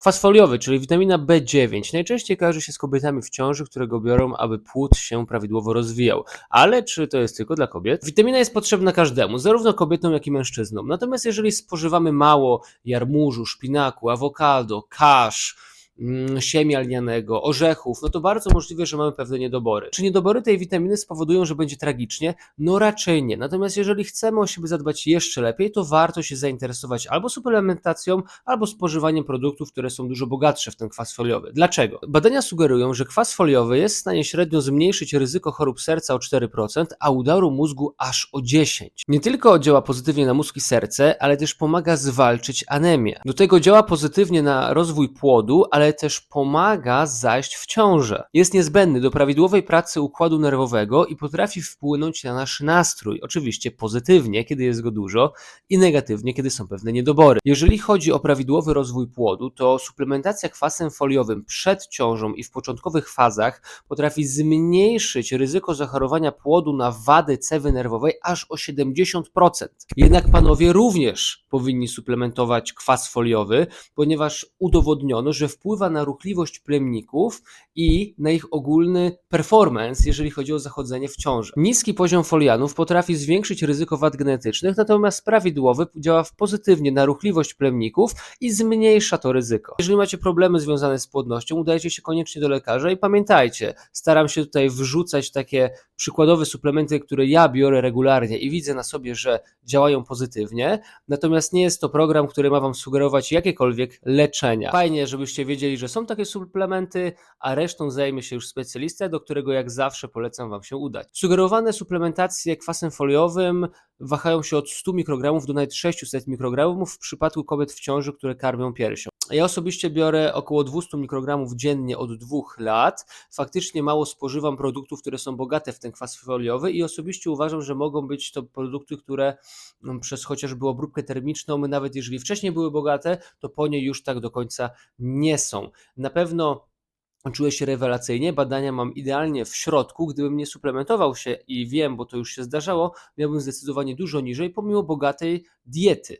Kwas foliowy, czyli witamina B9, najczęściej kojarzy się z kobietami w ciąży, które go biorą, aby płód się prawidłowo rozwijał. Ale czy to jest tylko dla kobiet? Witamina jest potrzebna każdemu, zarówno kobietom, jak i mężczyznom. Natomiast jeżeli spożywamy mało jarmużu, szpinaku, awokado, kasz, mm, siemię lnianego, orzechów, no to bardzo możliwe, że mamy pewne niedobory. Czy niedobory tej witaminy spowodują, że będzie tragicznie? No raczej nie. Natomiast jeżeli chcemy o siebie zadbać jeszcze lepiej, to warto się zainteresować albo suplementacją, albo spożywaniem produktów, które są dużo bogatsze w ten kwas foliowy. Dlaczego? Badania sugerują, że kwas foliowy jest w stanie średnio zmniejszyć ryzyko chorób serca o 4%, a udaru mózgu aż o 10%. Nie tylko działa pozytywnie na mózg i serce, ale też pomaga zwalczyć anemię. Do tego działa pozytywnie na rozwój płodu, ale też pomaga zajść w ciążę. Jest niezbędny do prawidłowej pracy układu nerwowego i potrafi wpłynąć na nasz nastrój. Oczywiście pozytywnie, kiedy jest go dużo, i negatywnie, kiedy są pewne niedobory. Jeżeli chodzi o prawidłowy rozwój płodu, to suplementacja kwasem foliowym przed ciążą i w początkowych fazach potrafi zmniejszyć ryzyko zachorowania płodu na wady cewy nerwowej aż o 70%. Jednak panowie również powinni suplementować kwas foliowy, ponieważ udowodniono, że wpływa na ruchliwość plemników i na ich ogólny performance, jeżeli chodzi o zachodzenie w ciąży. Niski poziom folianów potrafi zwiększyć ryzyko wad genetycznych, natomiast prawidłowy działa pozytywnie na ruchliwość plemników i zmniejsza to ryzyko. Jeżeli macie problemy związane z płodnością, udajcie się koniecznie do lekarza i pamiętajcie, staram się tutaj wrzucać takie przykładowe suplementy, które ja biorę regularnie i widzę na sobie, że działają pozytywnie, natomiast nie jest to program, który ma Wam sugerować jakiekolwiek leczenia. Fajnie, żebyście wiedzieli, że są takie suplementy, a resztą zajmie się już specjalista, do którego jak zawsze polecam Wam się udać. Sugerowane suplementacje kwasem foliowym wahają się od 100 mikrogramów do nawet 600 mikrogramów w przypadku kobiet w ciąży, które karmią piersią. Ja osobiście biorę około 200 mikrogramów dziennie od dwóch lat. Faktycznie mało spożywam produktów, które są bogate w ten kwas foliowy i osobiście uważam, że mogą być to produkty, które mm, przez chociażby obróbkę termiczną, nawet jeżeli wcześniej były bogate, to po niej już tak do końca nie są. Na pewno Czuję się rewelacyjnie, badania mam idealnie w środku. Gdybym nie suplementował się i wiem, bo to już się zdarzało, miałbym zdecydowanie dużo niżej, pomimo bogatej diety.